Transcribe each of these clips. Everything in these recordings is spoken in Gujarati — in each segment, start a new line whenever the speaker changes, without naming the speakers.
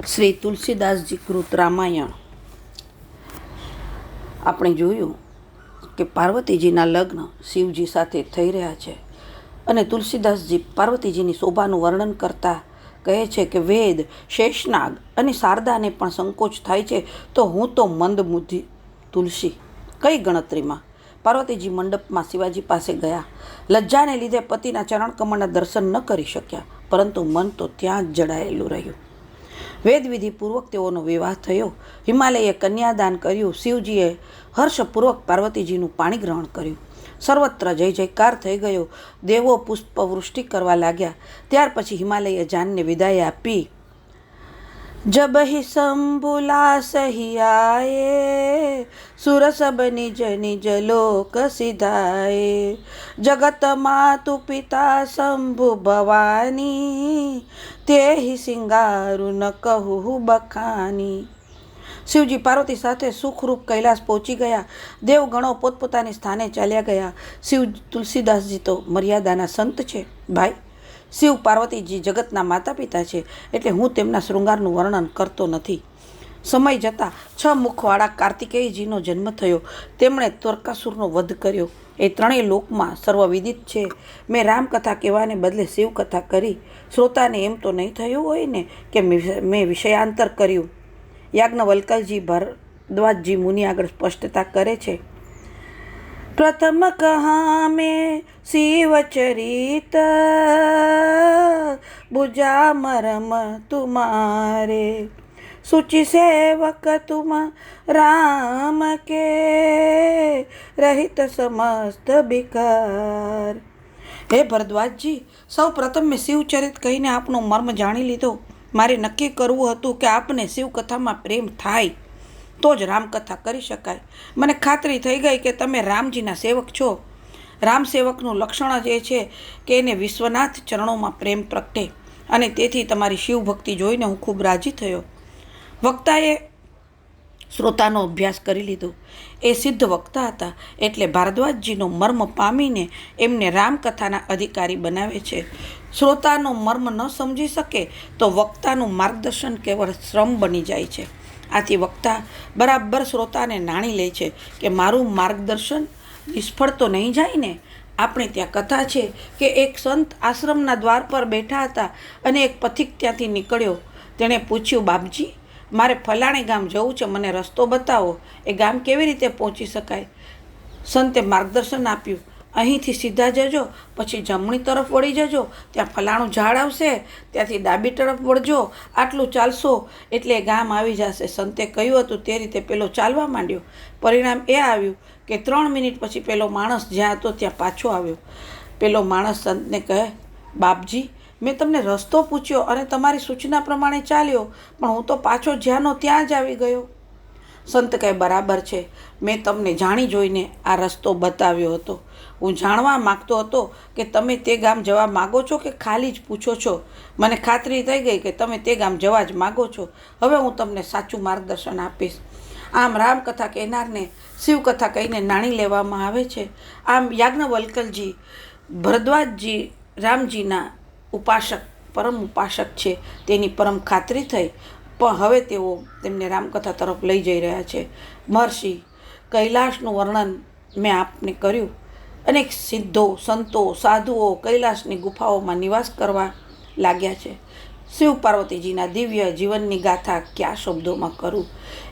શ્રી તુલસીદાસજી કૃત રામાયણ. આપણે જોયું કે પાર્વતીજીના લગ્ન શિવજી સાથે થઈ રહ્યા છે અને તુલસીદાસજી પાર્વતીજીની શોભાનું વર્ણન કરતા કહે છે કે વેદ, શેષનાગ અને શારદાને પણ સંકોચ થાય છે, તો હું તો મંદબુદ્ધિ તુલસી. કઈ ગણતરીમાં? પાર્વતીજી મંડપમાં શિવાજી પાસે ગયા. લજ્જાને લીધે પતિના ચરણકમળના દર્શન ન કરી શક્યા, પરંતુ મન તો ત્યાં જ જડાયેલું રહ્યું. વેદવિધિ પૂર્વક તેઓનો વિવાહ થયો. હિમાલયે કન્યાદાન કર્યું. શિવજીએ હર્ષપૂર્વક પાર્વતીજીનું પાણી ગ્રહણ કર્યું. સર્વત્ર જય જયકાર થઈ ગયો. દેવો પુષ્પવૃષ્ટિ કરવા લાગ્યા. ત્યાર પછી હિમાલયે જાનને વિદાય આપી જબ ही શંભુલા सही आए, सुर सब નિજ निज લોક सिधाए। જગત માતુ પિતા शंभु ભવાની તે હિ સિંગારુ ન કહું બખાની શિવજી પાર્વતી સાથે સુખરૂપ કૈલાસ પહોંચી ગયા. દેવગણો પોતપોતાની સ્થાને ચાલ્યા ગયા. શિવ તુલસીદાસજી તો મર્યાદાના સંત છે. ભાઈ શિવ પાર્વતીજી જગતના માતા પિતા છે એટલે હું તેમના શૃંગારનું વર્ણન કરતો નથી. સમય જતાં છ મુખવાળા કાર્તિકેયજીનો જન્મ થયો. તેમણે તર્કાસુરનો વધ કર્યો. એ ત્રણેય લોકમાં સર્વવિદિત છે. મેં રામકથા કહેવાને બદલે શિવકથા કરી. શ્રોતાને એમ તો નહીં થયું હોય ને કે મેં વિષયાંતર કર્યું. યાજ્ઞવલ્કલજી ભરદ્વાજજી મુનિ આગળ સ્પષ્ટતા કરે છે. પ્રથમ કહા મેં શિવચરિત બુજા મરમ તુમારે. સુચિ સેવક તુમ રામ કે. રહિત સમસ્ત બિકાર હે ભરદ્વાજજી, સૌ પ્રથમ મેં શિવચરિત કહીને આપનો મર્મ જાણી લીધો. મારે નક્કી કરવું હતું કે આપને શિવકથામાં પ્રેમ થાય. તો જ રામકથા કરી શકાય. મને ખાતરી થઈ ગઈ કે તમે રામજીના સેવક છો. રામ સેવકનું લક્ષણ જ એ છે કે એને વિશ્વનાથ ચરણોમાં પ્રેમ પ્રગટે અને તેથી તમારી શિવભક્તિ જોઈને હું ખૂબ રાજી થયો. વક્તાએ શ્રોતાનો અભ્યાસ કરી લીધો. એ સિદ્ધ વક્તા હતા એટલે ભારદ્વાજજીનો મર્મ પામીને એમને રામકથાના અધિકારી બનાવે છે. શ્રોતાનો મર્મ ન સમજી શકે તો વક્તાનું માર્ગદર્શન કેવળ શ્રમ બની જાય છે. આથી વક્તા બરાબર શ્રોતાને નાણી લે છે કે મારું માર્ગદર્શન નિષ્ફળ તો નહીં જાય ને? આપણે ત્યાં કથા છે કે એક સંત આશ્રમના દ્વાર પર બેઠા હતા અને એક પથિક ત્યાંથી નીકળ્યો. તેણે પૂછ્યું, બાપજી, મારે ફલાણે ગામ જવું છે, મને રસ્તો બતાવો. એ ગામ કેવી રીતે પહોંચી શકાય? સંતે માર્ગદર્શન આપ્યું. અહીંથી સીધા જજો, પછી જમણી તરફ વળી જજો, ત્યાં ફલાણું ઝાડ આવશે, ત્યાંથી ડાબી તરફ વળજો, આટલું ચાલશો એટલે ગામ આવી જશે. સંતે કહ્યું હતું તે રીતે પેલો ચાલવા માંડ્યો. પરિણામ એ આવ્યું કે ત્રણ મિનિટ પછી પેલો માણસ જ્યાં હતો ત્યાં પાછો આવ્યો. પેલો માણસ સંતને કહે, બાપજી, મેં તમને રસ્તો પૂછ્યો અને તમારી સૂચના પ્રમાણે ચાલ્યો, પણ હું તો પાછો જ્યાંનો ત્યાં જ આવી ગયો. સંત કહે બરાબર છે? મેં તમને જાણી જોઈને આ રસ્તો બતાવ્યો હતો. હું જાણવા માગતો હતો કે તમે તે ગામ જવા માગો છો કે ખાલી જ પૂછો છો? મને ખાતરી થઈ ગઈ કે તમે તે ગામ જવા જ માગો છો. હવે હું તમને સાચું માર્ગદર્શન આપીશ. આમ રામકથા કહેનારને શિવકથા કહીને નાણી લેવામાં આવે છે. આમ યાજ્ઞવલ્કલજી, ભરદ્વાજજી રામજીના ઉપાસક, પરમ ઉપાસક છે. તેની પરમ ખાતરી થઈ. પણ હવે તેઓ તેમને રામકથા તરફ લઈ જઈ રહ્યા છે. મહર્ષિ કૈલાસનું વર્ણન મેં આપને કર્યું. અનેક સિદ્ધો, સંતો, સાધુઓ કૈલાસની ગુફાઓમાં નિવાસ કરવા લાગ્યા છે. શિવ પાર્વતીજીના દિવ્ય જીવનની ગાથા કયા શબ્દોમાં કરું?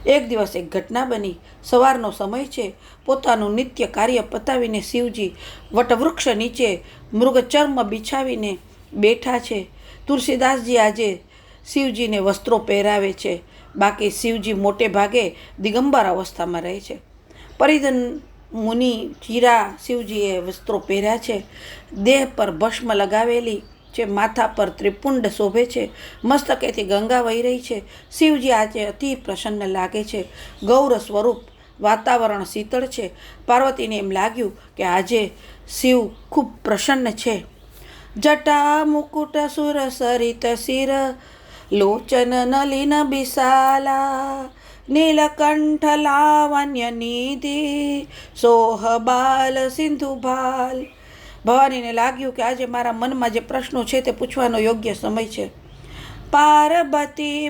એક દિવસ એક ઘટના બની. સવારનો સમય છે. પોતાનું નિત્ય કાર્ય પતાવીને શિવજી વટવૃક્ષ નીચે મૃગચર્મ બિછાવીને બેઠા છે. તુલસીદાસજી આજે શિવજીને વસ્ત્રો પહેરાવે છે. બાકી શિવજી મોટે ભાગે દિગંબર અવસ્થામાં રહે છે. પરિધન મુનિ ચીરા શિવજીએ વસ્ત્રો પહેર્યા છે. દેહ પર ભસ્મ લગાવેલી છે માથા પર ત્રિપુંડ શોભે છે. મસ્તકેથી ગંગા વહી રહી છે. શિવજી આજે અતિ પ્રસન્ન લાગે છે. ગૌર સ્વરૂપ વાતાવરણ શીતળ છે. પાર્વતીને એમ લાગ્યું કે આજે શિવ ખૂબ પ્રસન્ન છે. જટા મુકુટ સુર સરિત શિર લોચન નલિન બિસાલા નીલકંઠ લાવણ્ય નિધિ સોહ બાલ સિંધુ ભવાનીને લાગ્યું કે આજે મારા મનમાં જે પ્રશ્નો છે તે પૂછવાનો યોગ્ય સમય છે. પાર્વતી